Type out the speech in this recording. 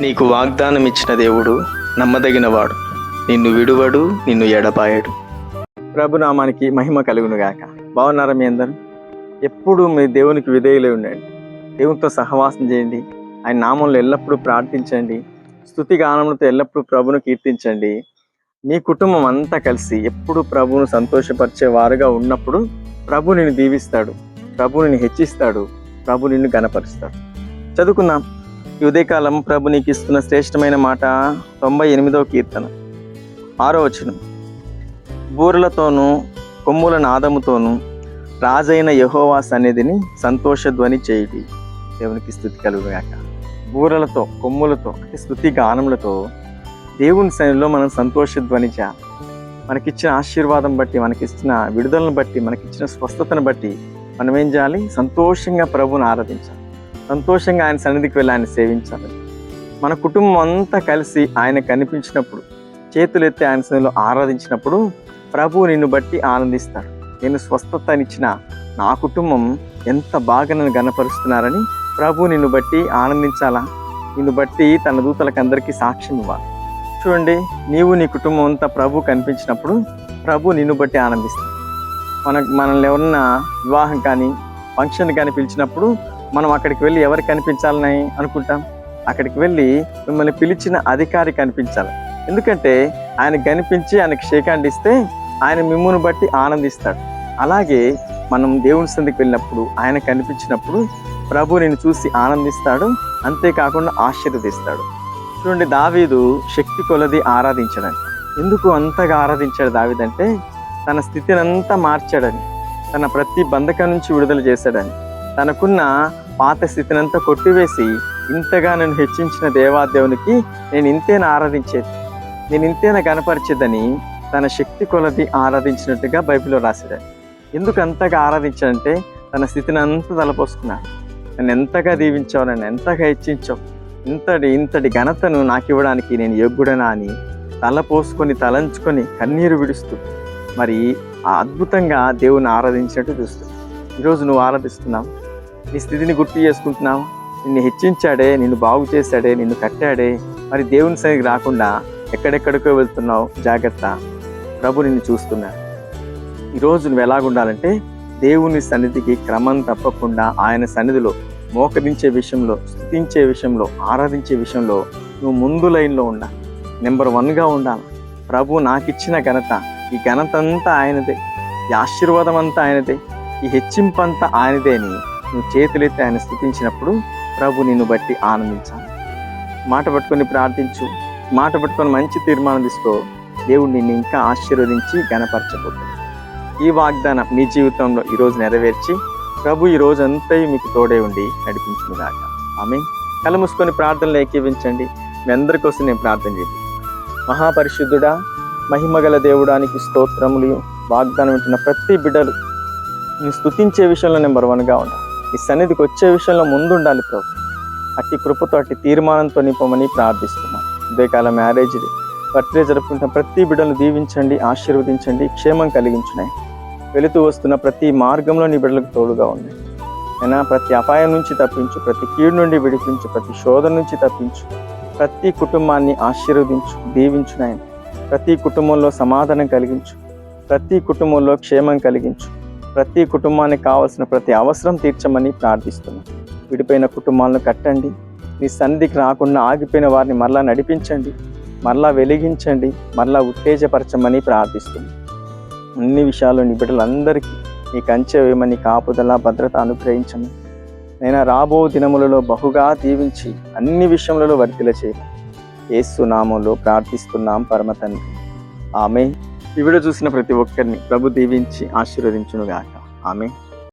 నీకు వాగ్దానం ఇచ్చిన దేవుడు నమ్మదగినవాడు. నిన్ను విడువడు నిన్ను ఎడపాయడు ప్రభునామానికి మహిమ కలుగును గాక బాగున్నారా మీ అందరూ? ఎప్పుడు మీ దేవునికి విధేయులై ఉండండి. దేవునితో సహవాసం చేయండి. ఆయన నామంలో ఎల్లప్పుడూ ప్రార్థించండి. స్థుతి గానములతో ఎల్లప్పుడూ ప్రభును కీర్తించండి. మీ కుటుంబం అంతా కలిసి ఎప్పుడు ప్రభును సంతోషపరిచే వారుగా ఉన్నప్పుడు ప్రభు నిన్ను దీవిస్తాడు. ప్రభు నిన్ను హెచ్చిస్తాడు. ప్రభు నిన్ను గనపరుస్తాడు చదువుకుందాం. ఉదయకాలం ప్రభు నీకు ఇస్తున్న శ్రేష్టమైన మాట తొంభై ఎనిమిదవ కీర్తన. ఆరో వచనం. బూరలతోనూ కొమ్ముల నాదముతోనూ రాజైన యహోవా సన్నిధిని సంతోషధ్వని చేయటి దేవునికి స్థుతి కలుగుగాక. బూరలతో కొమ్ములతో అంటే స్థుతి గానములతో దేవుని సన్నిధిలో మనం సంతోషధ్వని చేయాలి మనకిచ్చిన ఆశీర్వాదం బట్టి మనకిచ్చిన విడుదలను బట్టి మనకిచ్చిన స్వస్థతను బట్టి మనం ఏం చేయాలి? సంతోషంగా ప్రభుని ఆరాధించాలి. సంతోషంగా ఆయన సన్నిధికి వెళ్ళి ఆయన సేవించాలి. మన కుటుంబం అంతా కలిసి ఆయన కనిపించినప్పుడు చేతులు ఎత్తి ఆయన సన్నిధిలో ఆరాధించినప్పుడు ప్రభు నిన్ను బట్టి ఆనందిస్తాడు నేను స్వస్థతనిచ్చిన నా కుటుంబం ఎంత బాగా నన్ను గనపరుస్తున్నారని ప్రభు నిన్ను బట్టి ఆనందించాలా? నిన్ను బట్టి తన దూతలకు అందరికీ సాక్ష్యం ఇవ్వాలి. చూడండి నీవు నీ కుటుంబం అంతా ప్రభు కనిపించినప్పుడు ప్రభు నిన్ను బట్టి ఆనందిస్తాడు మన మనల్ని ఎవరన్నా వివాహం కానీ ఫంక్షన్ కానీ పిలిచినప్పుడు మనం అక్కడికి వెళ్ళి ఎవరు కనిపించాలని అనుకుంటాం? అక్కడికి వెళ్ళి మిమ్మల్ని పిలిచిన అధికారి కనిపించాలి. ఎందుకంటే ఆయన కనిపించి ఆయనకు షేకాండ్ ఇస్తే ఆయన మిమ్మును బట్టి ఆనందిస్తాడు. అలాగే మనం దేవుని సందికి వెళ్ళినప్పుడు ఆయన కనిపించినప్పుడు ప్రభు నేను చూసి ఆనందిస్తాడు అంతేకాకుండా ఆశీర్వదిస్తాడు. చూడండి దావీదు శక్తి కొలది ఆరాధించడానికి ఎందుకు అంతగా ఆరాధించాడు దావీదంటే తన స్థితిని అంతా మార్చాడని తన ప్రతి బంధకం నుంచి విడుదల చేశాడని. తనకున్న పాత స్థితిని అంతా కొట్టివేసి ఇంతగా నన్ను హెచ్చించిన దేవాదేవునికి నేను ఇంతేన ఆరాధించేది నేను ఇంతేన కనపరిచేదని తన శక్తి కొలది ఆరాధించినట్టుగా బైబిల్లో రాశాడు ఎందుకు అంతగా ఆరాధించాడంటే తన స్థితిని అంతా తలపోసుకున్నాడు నన్ను ఎంతగా దీవించావు నన్ను ఎంతగా హెచ్చించావు ఇంతటి ఇంతటి ఘనతను నాకు ఇవ్వడానికి నేను యోగ్యుడనా అని తల పోసుకొని తలంచుకొని కన్నీరు విడుస్తూ మరి ఆ అద్భుతంగా దేవుని ఆరాధించినట్టు చూస్తుంది ఈరోజు నువ్వు ఆరాధిస్తున్నావు నీ స్థితిని గుర్తు చేసుకుంటున్నావు. నిన్ను హెచ్చించాడే నిన్ను బాగు చేశాడే నిన్ను కట్టాడే. మరి దేవుని సన్నిధికి రాకుండా ఎక్కడెక్కడికో వెళ్తున్నావు. జాగ్రత్త. ప్రభు నిన్ను చూస్తున్నాడు. ఈరోజు నువ్వు ఎలాగుండాలంటే దేవుని సన్నిధికి క్రమం తప్పకుండా ఆయన సన్నిధిలో మోకరించే విషయంలో స్థుతించే విషయంలో ఆరాధించే విషయంలో నువ్వు ముందు లైన్లో ఉండా. నెంబర్ వన్గా ఉండాలి. ప్రభు నాకిచ్చిన ఘనత. ఈ ఘనత అంతా ఆయనదే. ఈ ఆశీర్వాదం అంతా ఆయనదే. ఈ హెచ్చింపంతా ఆయనదే అని నువ్వు చేతులెత్తి ఆయన స్థుతించినప్పుడు ప్రభు నిన్ను బట్టి ఆనందించాలి మాట పట్టుకొని ప్రార్థించు. మాట పట్టుకొని మంచి తీర్మానం తీసుకో. దేవుడు నిన్ను ఇంకా ఆశీర్వదించి గణపరచబోతుంది ఈ వాగ్దానం నీ జీవితంలో ఈరోజు నెరవేర్చి ప్రభు ఈ రోజంతా మీకు తోడే ఉండి నడిపించుగాక ఆమె కళ మూసుకొని ప్రార్థనలు ఏకీవించండి. మీ అందరి కోసం నేను ప్రార్థన చేయండి. మహాపరిశుద్ధుడా మహిమగల దేవుడానికి స్తోత్రములు. వాగ్దానం వింటున్న ప్రతి బిడ్డలు నేను స్తుతించే విషయంలో నెంబర్ వన్గా ఉండాలి. ఈ సన్నిధికి వచ్చే విషయంలో ముందుండాలి ప్రభు. అట్టి కృపతో అట్టి తీర్మానంతో నింపమని ప్రార్థిస్తున్నాను ఉదయకాల మ్యారేజ్ బర్త్డే జరుపుకుంటున్న ప్రతి బిడ్డను దీవించండి ఆశీర్వదించండి క్షేమం కలిగించున్నాయి వెళుతూ వస్తున్న ప్రతి మార్గంలో నీ బిడ్డలకు తోడుగా ఉంది అయినా ప్రతి అపాయం నుంచి తప్పించు ప్రతి కీడు నుండి విడిపించు ప్రతి శోధన నుంచి తప్పించు ప్రతి కుటుంబాన్ని ఆశీర్వదించు దీవించునాయని ప్రతి కుటుంబంలో సమాధానం కలిగించు ప్రతి కుటుంబంలో క్షేమం కలిగించు. ప్రతి కుటుంబానికి కావాల్సిన ప్రతి అవసరం తీర్చమని ప్రార్థిస్తున్నాం. విడిపోయిన కుటుంబాలను కట్టండి. నీ సన్నిధికి రాకుండా ఆగిపోయిన వారిని మరలా నడిపించండి. మరలా వెలిగించండి. మరలా ఉత్తేజపరచమని ప్రార్థిస్తుంది అన్ని విషయాలు నీ బిడ్డలందరికీ నీ కంచె వేయమని కాపుదల భద్రత అనుగ్రహించమని. నేను రాబో దినములలో బహుగా దీవించి అన్ని విషయములలో వర్తిల చేయాలి ఏసునామంలో ప్రార్థిస్తున్నాం పరమ తండ్రి. ఆమె ఈ వీడియో చూసిన ప్రతి ఒక్కరిని ప్రభు దీవించి ఆశీర్వదించునుగాక. ఆమె